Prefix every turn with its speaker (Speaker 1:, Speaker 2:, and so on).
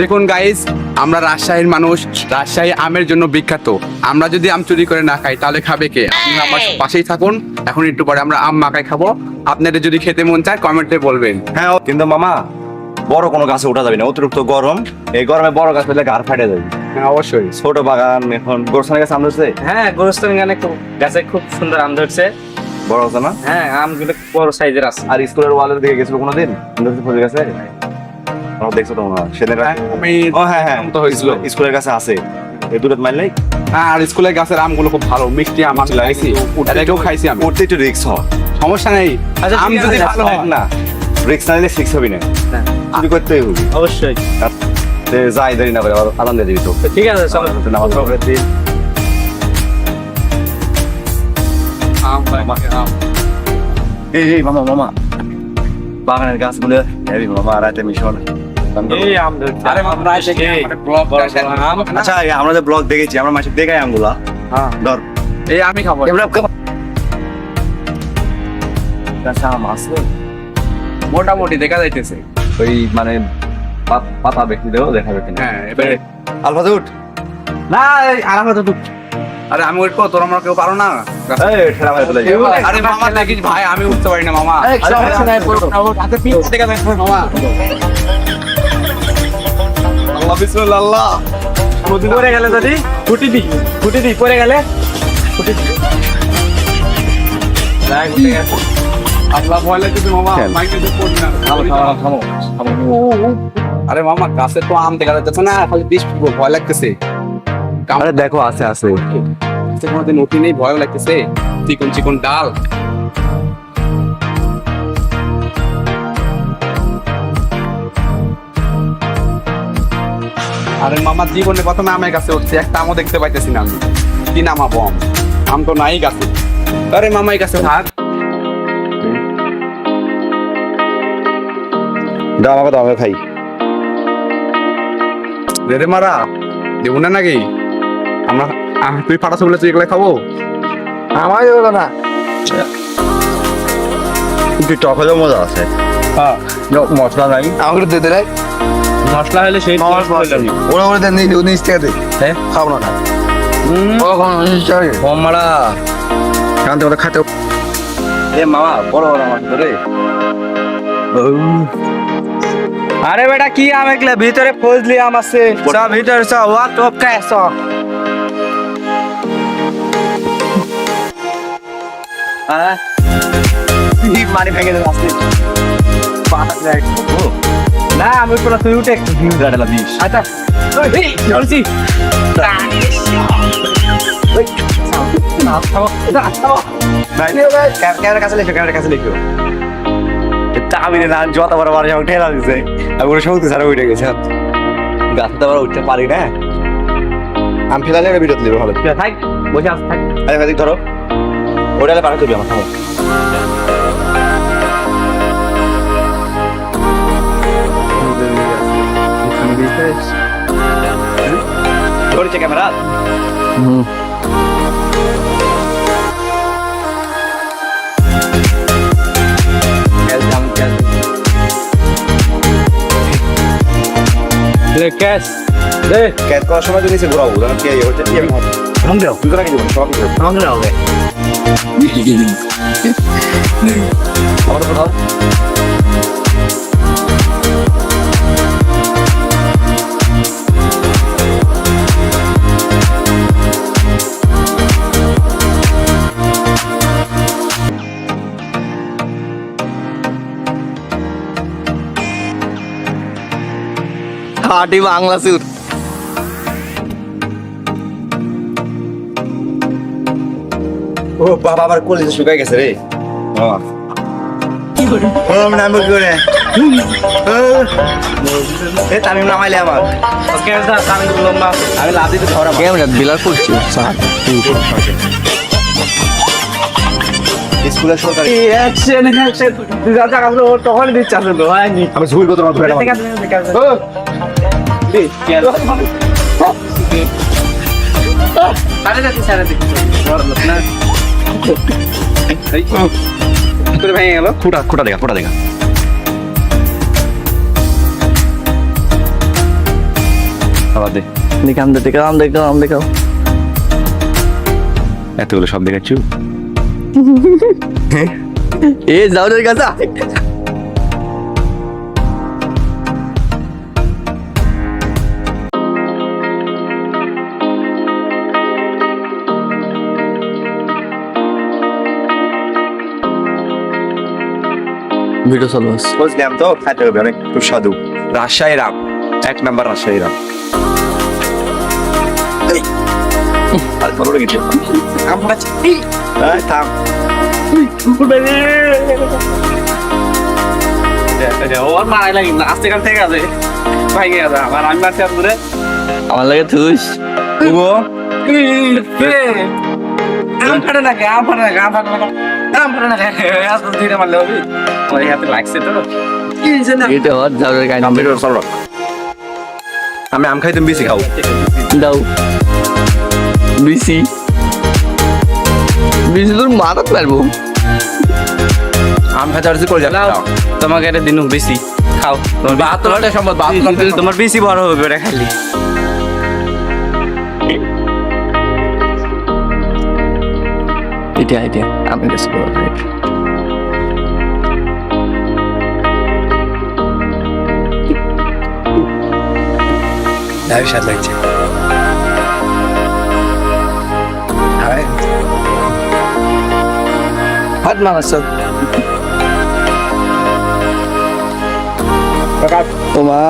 Speaker 1: দেখুন গাইস আমরা রাজশাহীর মানুষ রাজশাহী আমের জন্য বিখ্যাত। আমরা যদি আম চুরি করে না খাই তাহলে খাবে কে? আপনারা আমার পাশেই থাকুন এখন একটু পরে আমরা আম মাখাই খাব। আপনাদের যদি খেতে মন চায় কমেন্টে বলবেন।
Speaker 2: হ্যাঁ কিন্তু মামা বড় কোনো গাছে ওঠা যাবে না অতিরিক্ত গরম। এই গরমে বড় গাছ পেলে গাড় ফাটে যাবে।
Speaker 1: হ্যাঁ অবশ্যই।
Speaker 2: ছোট বাগান এখন গোরস্থানের গাছ আম ধরছে?
Speaker 3: হ্যাঁ গোরস্থান গানে খুব গাছে খুব সুন্দর আম ধরছে।
Speaker 2: বড় না?
Speaker 3: হ্যাঁ আমগুলো বড় সাইজের আছে।
Speaker 2: আর স্কুলের ওয়ালের দিকে গেছিল কোনোদিন? ধরছে ফুল গাছে? আমার দেখছ তো মনে সেদিন
Speaker 1: আমি
Speaker 2: ও হ্যাঁ হ্যাঁ
Speaker 1: তো হয়েছিল।
Speaker 2: স্কুলের কাছে আছে। এই দূরত মারলেই
Speaker 1: হ্যাঁ আর স্কুলের গাছের আমগুলো খুব ভালো মিষ্টি আম আমি লাগাইছি। এটাকেও খাইছি আমি।
Speaker 2: উঠতে একটু রিক্স হয়।
Speaker 1: সমস্যা নেই।
Speaker 3: আচ্ছা,
Speaker 1: আম
Speaker 3: ঠিক
Speaker 1: যদি ভালো হয়।
Speaker 2: না রিক্স না নিলে সিক্স হবি না।
Speaker 3: হ্যাঁ।
Speaker 2: চুরি করতেই হবি।
Speaker 3: অবশ্যই।
Speaker 2: যাই দেরি না করে আনন্দ দিবি তো।
Speaker 3: ঠিক আছে
Speaker 2: এই এই মামা মামা। বাগানের গাছগুলো হেবি মামা রাতে মিশন। আচ্ছা আমরা যে ব্লগ দেখেছি আমরা মাসে দেখাই আমগুলা
Speaker 1: হ্যাঁ।
Speaker 2: ধর।
Speaker 1: এই আমি খাব।
Speaker 2: আছে
Speaker 1: মোটামুটি দেখা যাইতেছে।
Speaker 2: ওই মানে পাতা ব্যক্তি দেও দেখাবে কিনা
Speaker 1: হ্যাঁ এবারে
Speaker 2: আলফা উঠ।
Speaker 1: না। আরে আমি উঠবো তোর আমরা কেউ পারো না। আরে মামা দেখিস ভাই আমি উঠতে পারি না মামা। আল্লাহ বিসমিল্লাহ। আল্লাহ
Speaker 3: পড়ে গেলে যদি ফুটি দি। ফুটি দি পড়ে গেলে? ফুটি দি। গেছে।
Speaker 1: আল্লাহ মামা
Speaker 2: কেন?
Speaker 1: মাইকে তো পড়ি না।
Speaker 2: থামো থামো থামো থামো
Speaker 1: আরে মামা গাছে তো আম দেখা যাচ্ছে না খালি বিষ ভয় লাগতেছে।
Speaker 2: আরে দেখো আছে আছে।
Speaker 1: কোনোদিন উঠি নেই ভয় লাগতেছে। চিকন চিকন ডাল। আরে মামা জীবনে প্রথমে আমের কাছে উঠছে একটা আমও দেখতে পাইতেছি না আমি। কি নামাবো আম আম তো নাই গাছে। আরে মামা এই গাছে থাক।
Speaker 2: দাও আমাকে দাও আমি খাই।
Speaker 1: রে মারা দেবো না নাকি? আমরা তুই ফাটাছো বলে তুই এগুলো খাব?
Speaker 3: আমার হলো না।
Speaker 2: কিন্তু টক হলেও মজা আছে।
Speaker 1: হ্যাঁ
Speaker 2: মশলা নাই।
Speaker 4: আমাকে দিয়ে দে
Speaker 3: মশলা হলে সেই
Speaker 4: ওরা ওরা দেন নিচ থেকে দে।
Speaker 3: হ্যাঁ?
Speaker 4: খাব না ও কোন চাই
Speaker 3: কমড়া
Speaker 2: কারণ তোমরা খাতে এ মামা বড় বড় মাছ ধরে।
Speaker 3: আরে বেটা কি আম একলা ভিতরে ফজলি আম আছে। ভিতরে ওয়া টপ হ্যাঁ?
Speaker 2: ভেঙে দেবে আসতে।
Speaker 3: না আমি কোনো তুই উঠে
Speaker 2: গাড়ালা বিষ
Speaker 3: আচ্ছা ওই, এই, ধরছি
Speaker 2: ক্যামেরার কাছে লেখো ক্যামেরার আমি যত বড় বড় যখন ঠেলা ওরা সৌদি সারা উঠে গেছে গাছে আবার উঠতে পারি না আমি ফেলালে একটা বিরত নেবে ভালো
Speaker 3: থাক বসে আস
Speaker 2: ধরো ওটালে পাঠাতে হবে আমার ধরেছে ক্যামেরা
Speaker 3: লে ক্যাশ লে
Speaker 2: ক্যাচ করার সময় যদি ঘোরাবো তখন কি ওটা কি আমি হাম দাও তুই তো রাখি দেবো সব
Speaker 3: আমাকে দাও
Speaker 2: আমার
Speaker 4: খাটি বাংলা সুর।
Speaker 2: ও বাবা কলিজা শুকাই গেছে রে। আমি নাম বলবি এ তামিম নামাইলে আমার।
Speaker 3: ওকে দা লম্বা
Speaker 2: আমি লাভ দিতে ধরা
Speaker 4: ক্যামেরা বিলার করছি
Speaker 2: স্কুলের সরকারি
Speaker 3: অ্যাকশন অ্যাকশন তুই যা যা তখন দিচ্ছে আসলে হয়নি
Speaker 2: আমি ধরে
Speaker 3: দেখা
Speaker 2: দে
Speaker 4: দেখাম দে দেখাম দেখাম দেখাম
Speaker 2: এতগুলো সব দেখাচ্ছু
Speaker 4: এ যাও রে গাছা ভিডিও চালু আছে
Speaker 2: বুঝলাম তো খাইতে হবে অনেক সুস্বাদু রাজশাহী রাম এক নাম্বার রাজশাহী রাম আর ভালো লেগেছে এই, থাম
Speaker 3: ওর মারাই লাগি না আস্তে কাল থেকে আছে ভাই গেছে আমার আমি মারছি আপনারে
Speaker 4: আমার লাগে থুস
Speaker 3: আম ফাটে না আম ফাটে না আম ফাটে না আম মারলে হবে। হাতে লাগছে তো।
Speaker 4: এটা হট
Speaker 2: আমি আমি আম খাই তুমি বেশি খাও।
Speaker 4: দাও। বিসি বিসি তোর মারাত পারব
Speaker 2: আম আর করে যাও
Speaker 3: দাও। তোমাকে এটা দিনু বেশি। খাও। তোমার
Speaker 1: বাহাত্তরটা সম্ভব বাহাত্তর
Speaker 3: তোমার বেশি বড় হবে এটা খালি।
Speaker 4: এটা এটা আমি কাছে বড়
Speaker 2: দাবি স্বাদ লাগছে
Speaker 3: হাত মারাছ
Speaker 4: ও মা